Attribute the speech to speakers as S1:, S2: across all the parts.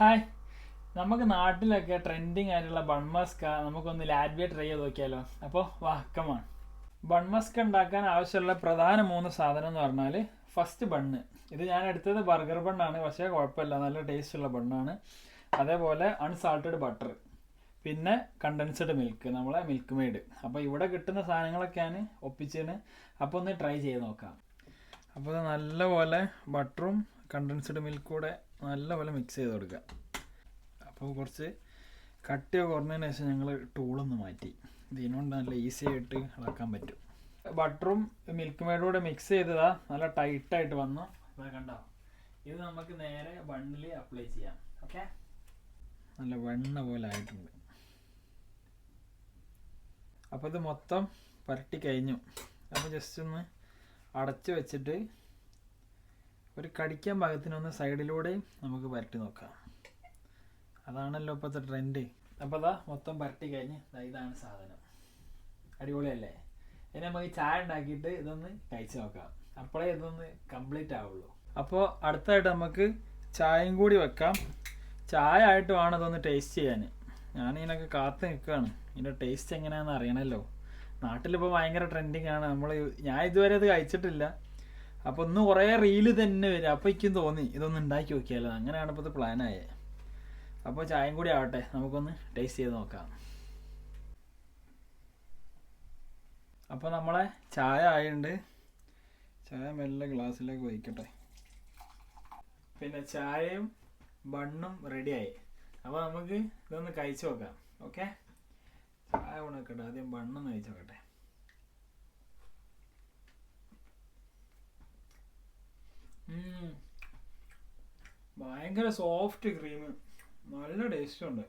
S1: Hi. നമുക്ക് നാട്ടിലൊക്കെ trending ആയിട്ടുള്ള ബൺമസ്ക നമുക്കൊന്ന് ലാറ്റ്വിയ ട്രൈ ചെയ്ത് നോക്കിയാലോ? അപ്പോൾ വാക്കമാണ് കമാണ് ബൺമസ്ക ഉണ്ടാക്കാൻ ആവശ്യമുള്ള പ്രധാന മൂന്ന് സാധനം എന്ന് പറഞ്ഞാൽ ഫസ്റ്റ് ബണ്ണ്. ഇത് ഞാൻ എടുത്തത് ബർഗർ ബണ്ണാണ് പക്ഷേ കുഴപ്പമില്ല. നല്ല ടേസ്റ്റ് ഉള്ള ബണ്ണാണ്. അതേപോലെ അൺസാൾട്ടഡ് ബട്ടർ പിന്നെ കണ്ടൻസ്ഡ് മിൽക്ക് നമ്മളെ മിൽക്ക് മെയ്ഡ് അപ്പോൾ ഇവിടെ കിട്ടുന്ന സാധനങ്ങളൊക്കെയാണ് ഒപ്പിച്ചതിന് അപ്പോൾ ഒന്ന് ട്രൈ ചെയ്ത് നോക്കാം. അപ്പോൾ നല്ലപോലെ ബട്ടറും കണ്ടൻസ്ഡ് മിൽക്കും കൂടെ നല്ലപോലെ മിക്സ് ചെയ്ത് കൊടുക്കുക. അപ്പോൾ കുറച്ച് കട്ടിയോ കുറഞ്ഞതിന് ശേഷം ഞങ്ങൾ ടൂളൊന്ന് മാറ്റി. ഇതിനുകൊണ്ട് നല്ല ഈസി ആയിട്ട് ഇളക്കാൻ പറ്റും. ബട്ടറും മിൽക്ക് മെയ്ഡും കൂടെ മിക്സ് ചെയ്തതാ. നല്ല ടൈറ്റായിട്ട് വന്നു. അതാ കണ്ടോ? ഇത് നമുക്ക് നേരെ ബണ്ണിൽ അപ്ലൈ ചെയ്യാം. ഓക്കെ നല്ല വെണ്ണ പോലെ ആയിട്ടുണ്ട്. അപ്പോൾ ഇത് മൊത്തം പരട്ടി കഴിഞ്ഞു. അപ്പോൾ ജസ്റ്റ് ഒന്ന് അടച്ച് വെച്ചിട്ട് ഒരു കടിക്കാൻ പാകത്തിനൊന്ന് സൈഡിലൂടെ നമുക്ക് പരട്ടി നോക്കാം. അതാണല്ലോ ഇപ്പോഴത്തെ ട്രെൻഡ് അപ്പോൾ അതാ മൊത്തം പരട്ടി കഴിഞ്ഞ് ഇതാണ് സാധനം. അടിപൊളിയല്ലേ? ഇനി നമുക്ക് ചായ ഉണ്ടാക്കിയിട്ട് ഇതൊന്ന് കഴിച്ച് നോക്കാം. അപ്പോഴേ ഇതൊന്ന് കംപ്ലീറ്റ് ആവുള്ളൂ. അപ്പോൾ അടുത്തായിട്ട് നമുക്ക് ചായയും കൂടി വെക്കാം. ചായ ആയിട്ട് വേണം ഇതൊന്ന് ടേസ്റ്റ് ചെയ്യാൻ. ഞാനിതിനൊക്കെ കാത്തു നിൽക്കുകയാണ്. ഇതിന്റെ ടേസ്റ്റ് എങ്ങനെയാണെന്ന് അറിയണമല്ലോ നാട്ടിലിപ്പോൾ ഭയങ്കര ട്രെൻഡിങ് ആണ്. നമ്മൾ ഞാൻ ഇതുവരെ അത് കഴിച്ചിട്ടില്ല. അപ്പോൾ ഒന്ന് കുറേ റീൽ തന്നെ വരും. അപ്പോൾ എനിക്കും തോന്നി ഇതൊന്ന് ഉണ്ടാക്കി നോക്കിയാലോ. അങ്ങനെയാണ് ഇപ്പോൾ ഇത് പ്ലാനായത് അപ്പോൾ ചായയും കൂടി ആവട്ടെ. നമുക്കൊന്ന് ടേസ്റ്റ് ചെയ്ത് നോക്കാം. അപ്പോൾ നമ്മളെ ചായ ആയുണ്ട്. ചായ മെല്ലെ ഗ്ലാസ്സിലേക്ക് ഒഴിക്കട്ടെ. പിന്നെ ചായയും ബണ്ണും റെഡിയായി അപ്പോൾ നമുക്ക് ഇതൊന്ന് കഴിച്ചു നോക്കാം. ഓക്കെ ചായ ഉണക്കട്ടെ. ആദ്യം ബണ്ണൊന്ന് കഴിച്ചു നോക്കട്ടെ. ഭയങ്കര സോഫ്റ്റ് ക്രീം നല്ല ടേസ്റ്റ് ഉണ്ട്.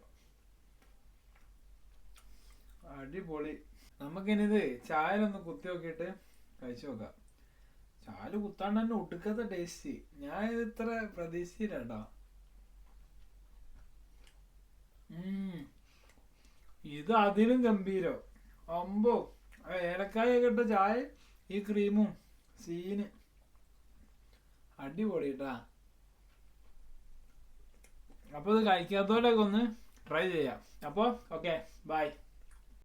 S1: അടിപൊളി. നമുക്കിനിത് ചായലൊന്ന് കുത്തി നോക്കിയിട്ട് കഴിച്ചു നോക്കാം. ചായ കുത്താണ്ട് തന്നെ ഒടുക്കത്തെ ടേസ്റ്റ് ഞാൻ ഇത് ഇത്ര പ്രതീക്ഷിച്ചില്ല കേട്ടോ ഇത് അതിലും ഗംഭീരം. അമ്പോ ഏലക്കായ കിട്ട ചായ ഈ ക്രീമും സീന് അടിപൊളി കേട്ടാ അപ്പോൾ ഇത് കഴിക്കാത്തവരൊക്കെ ഒന്ന് ട്രൈ ചെയ്യാം. അപ്പോൾ ഓക്കെ ബൈ